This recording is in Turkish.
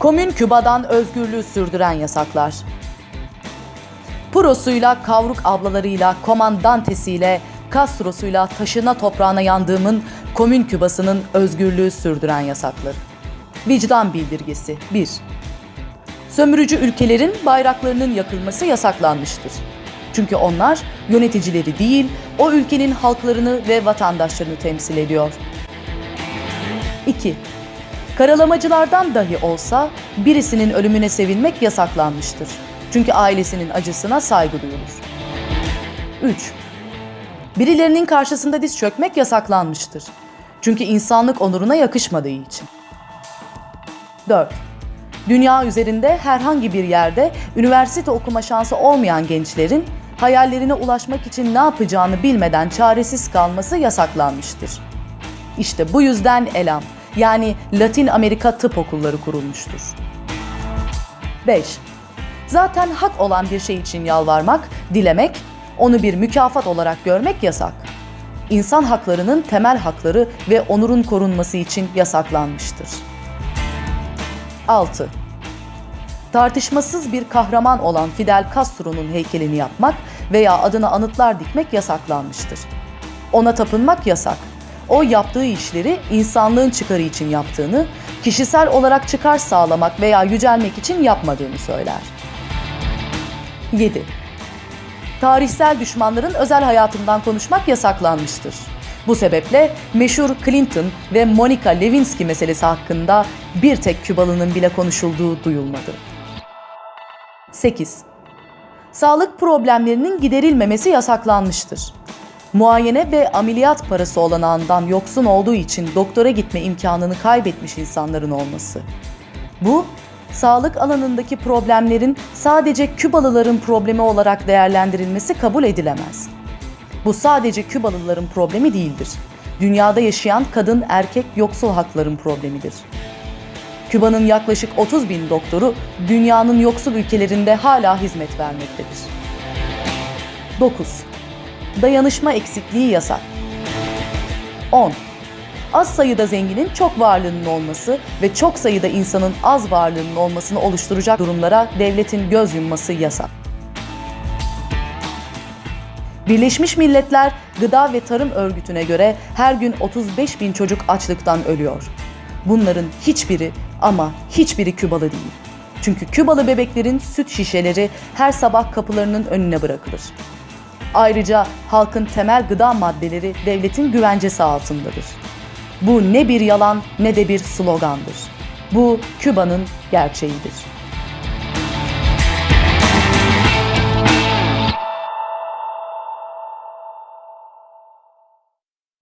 Komün Küba'dan özgürlüğü sürdüren yasaklar. Pro'suyla, kavruk ablalarıyla, komandantesiyle, Castro'suyla taşına toprağına yandığımın komün Kübası'nın özgürlüğü sürdüren yasakları. Vicdan bildirgesi 1. Sömürücü ülkelerin bayraklarının yakılması yasaklanmıştır. Çünkü onlar yöneticileri değil, o ülkenin halklarını ve vatandaşlarını temsil ediyor. 2. Karalamacılardan dahi olsa birisinin ölümüne sevinmek yasaklanmıştır. Çünkü ailesinin acısına saygı duyulur. 3. Birilerinin karşısında diz çökmek yasaklanmıştır. Çünkü insanlık onuruna yakışmadığı için. 4. Dünya üzerinde herhangi bir yerde üniversite okuma şansı olmayan gençlerin hayallerine ulaşmak için ne yapacağını bilmeden çaresiz kalması yasaklanmıştır. İşte bu yüzden ELAM yani Latin Amerika Tıp Okulları kurulmuştur. 5. Zaten hak olan bir şey için yalvarmak, dilemek, onu bir mükafat olarak görmek yasak. İnsan haklarının temel hakları ve onurun korunması için yasaklanmıştır. 6. Tartışmasız bir kahraman olan Fidel Castro'nun heykelini yapmak veya adına anıtlar dikmek yasaklanmıştır. Ona tapınmak yasak. O yaptığı işleri insanlığın çıkarı için yaptığını, kişisel olarak çıkar sağlamak veya yücelmek için yapmadığını söyler. 7. Tarihsel düşmanların özel hayatından konuşmak yasaklanmıştır. Bu sebeple meşhur Clinton ve Monica Lewinsky meselesi hakkında bir tek Kübalı'nın bile konuşulduğu duyulmadı. 8. Sağlık problemlerinin giderilmemesi yasaklanmıştır. Muayene ve ameliyat parası olanağından yoksun olduğu için doktora gitme imkanını kaybetmiş insanların olması. Bu, sağlık alanındaki problemlerin sadece Kübalıların problemi olarak değerlendirilmesi kabul edilemez. Bu sadece Kübalıların problemi değildir. Dünyada yaşayan kadın, erkek, yoksul hakların problemidir. Küba'nın yaklaşık 30 bin doktoru dünyanın yoksul ülkelerinde hala hizmet vermektedir. 9. Dayanışma eksikliği yasak. 10. Az sayıda zenginin çok varlığının olması ve çok sayıda insanın az varlığının olmasını oluşturacak durumlara devletin göz yumması yasak. Birleşmiş Milletler Gıda ve Tarım Örgütü'ne göre her gün 35 bin çocuk açlıktan ölüyor. Bunların hiçbiri ama hiçbiri Kübalı değil. Çünkü Kübalı bebeklerin süt şişeleri her sabah kapılarının önüne bırakılır. Ayrıca halkın temel gıda maddeleri devletin güvencesi altındadır. Bu ne bir yalan ne de bir slogandır. Bu Küba'nın gerçeğidir.